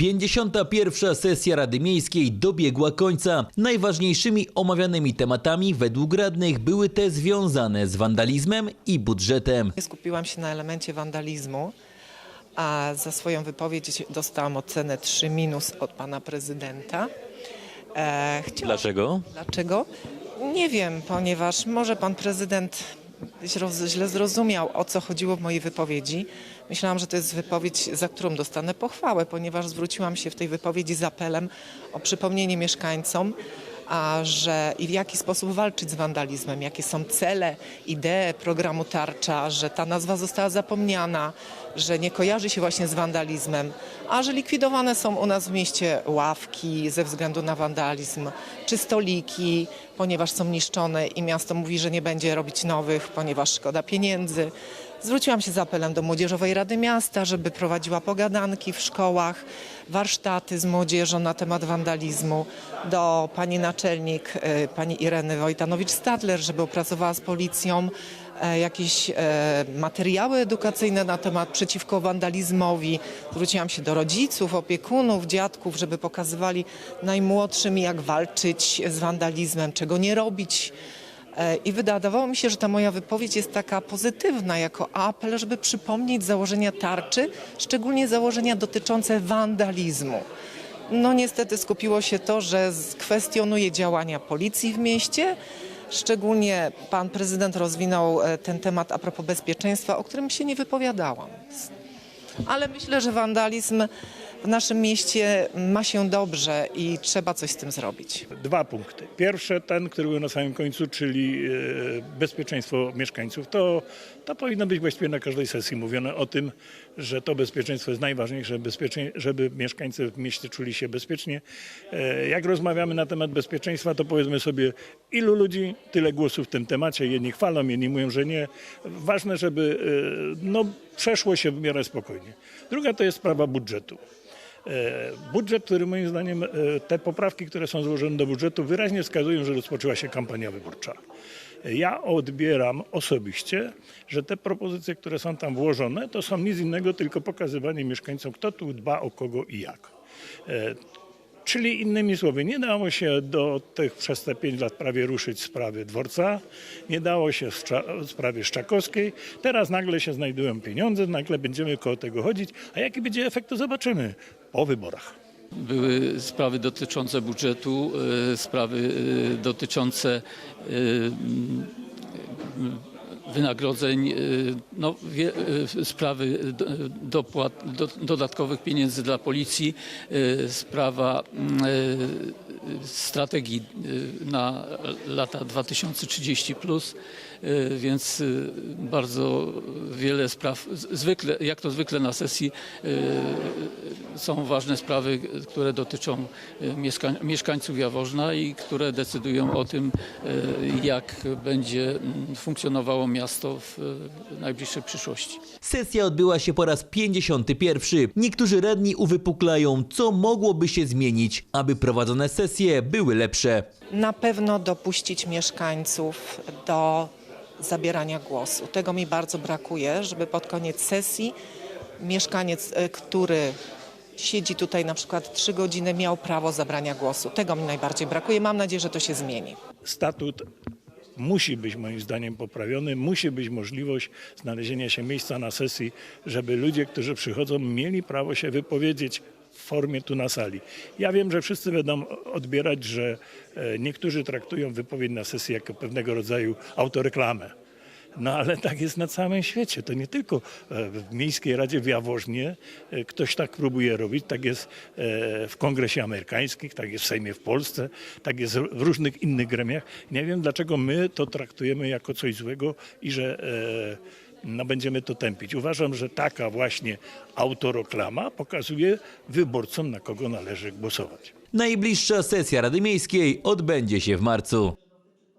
51. sesja Rady Miejskiej dobiegła końca. Najważniejszymi omawianymi tematami według radnych były te związane z wandalizmem i budżetem. Skupiłam się na elemencie wandalizmu, a za swoją wypowiedź dostałam ocenę 3 minus od pana prezydenta. E, chciałam- Dlaczego? Dlaczego? Nie wiem, ponieważ może pan prezydent źle zrozumiał, o co chodziło w mojej wypowiedzi. Myślałam, że to jest wypowiedź, za którą dostanę pochwałę, ponieważ zwróciłam się w tej wypowiedzi z apelem o przypomnienie mieszkańcom, a że i w jaki sposób walczyć z wandalizmem, jakie są cele, idee programu Tarcza, że ta nazwa została zapomniana, że nie kojarzy się właśnie z wandalizmem, a że likwidowane są u nas w mieście ławki ze względu na wandalizm, czy stoliki, ponieważ są niszczone i miasto mówi, że nie będzie robić nowych, ponieważ szkoda pieniędzy. Zwróciłam się z apelem do Młodzieżowej Rady Miasta, żeby prowadziła pogadanki w szkołach, warsztaty z młodzieżą na temat wandalizmu, do pani naczelnik, e, pani Ireny Wojtanowicz-Stadler, żeby opracowała z policją e, jakieś e, materiały edukacyjne na temat przeciwko wandalizmowi. Zwróciłam się do rodziców, opiekunów, dziadków, żeby pokazywali najmłodszym, jak walczyć z wandalizmem, czego nie robić. E, I wydawało mi się, że ta moja wypowiedź jest taka pozytywna, jako apel, żeby przypomnieć założenia tarczy, szczególnie założenia dotyczące wandalizmu. No niestety skupiło się to, że kwestionuje działania policji w mieście. Szczególnie pan prezydent rozwinął e, ten temat a propos bezpieczeństwa, o którym się nie wypowiadałam. Ale myślę, że wandalizm w naszym mieście ma się dobrze i trzeba coś z tym zrobić. Dwa punkty. Pierwsze, ten, który był na samym końcu, czyli e, bezpieczeństwo mieszkańców. To, to powinno być właściwie na każdej sesji mówione o tym, że to bezpieczeństwo jest najważniejsze, żeby mieszkańcy w mieście czuli się bezpiecznie. E, Jak rozmawiamy na temat bezpieczeństwa, to powiedzmy sobie, ilu ludzi, tyle głosów w tym temacie. Jedni chwalą, inni mówią, że nie. Ważne, żeby e, no, przeszło się w miarę spokojnie. Druga to jest sprawa budżetu. E, Budżet, który moim zdaniem, e, te poprawki, które są złożone do budżetu, wyraźnie wskazują, że rozpoczęła się kampania wyborcza. E, Ja odbieram osobiście, że te propozycje, które są tam włożone, to są nic innego, tylko pokazywanie mieszkańcom, kto tu dba o kogo i jak. Czyli innymi słowy, nie dało się do tych przez te pięć lat prawie ruszyć sprawy dworca, nie dało się sprawie Szczakowskiej. Teraz nagle się znajdują pieniądze, nagle będziemy koło tego chodzić. A jaki będzie efekt, to zobaczymy po wyborach. Były sprawy dotyczące budżetu, e, sprawy e, dotyczące e, wynagrodzeń, e, no, wie, e, sprawy do- dopłat, do, dodatkowych pieniędzy dla policji, e, sprawa strategii e, na lata 2030 plus, e, więc e, bardzo wiele spraw, zwykle, jak to zwykle na sesji są ważne sprawy, które dotyczą mieszkań, mieszkańców Jaworzna i które decydują o tym, jak będzie mm, funkcjonowało miasto w najbliższej przyszłości. Sesja odbyła się po raz 51. Niektórzy radni uwypuklają, co mogłoby się zmienić, aby prowadzone sesje były lepsze. na pewno dopuścić mieszkańców do zabierania głosu. Tego mi bardzo brakuje, żeby pod koniec sesji mieszkaniec, e, który siedzi tutaj na przykład trzy godziny, miał prawo zabrania głosu. Tego mi najbardziej brakuje. Mam nadzieję, że to się zmieni. statut musi być moim zdaniem poprawiony, musi być możliwość znalezienia się miejsca na sesji, żeby ludzie, którzy przychodzą, mieli prawo się wypowiedzieć formie tu na sali. Ja wiem, że wszyscy będą odbierać, że e, niektórzy traktują wypowiedź na sesji jako pewnego rodzaju autoreklamę. No ale tak jest na całym świecie. To nie tylko e, w Miejskiej Radzie w Jaworznie e, ktoś tak próbuje robić. Tak jest w Kongresie Amerykańskim, tak jest w Sejmie w Polsce, tak jest w różnych innych gremiach. Nie wiem, dlaczego my to traktujemy jako coś złego i że no, będziemy to tępić. Uważam, że taka właśnie autoreklama pokazuje wyborcom, na kogo należy głosować. Najbliższa sesja Rady Miejskiej odbędzie się w marcu.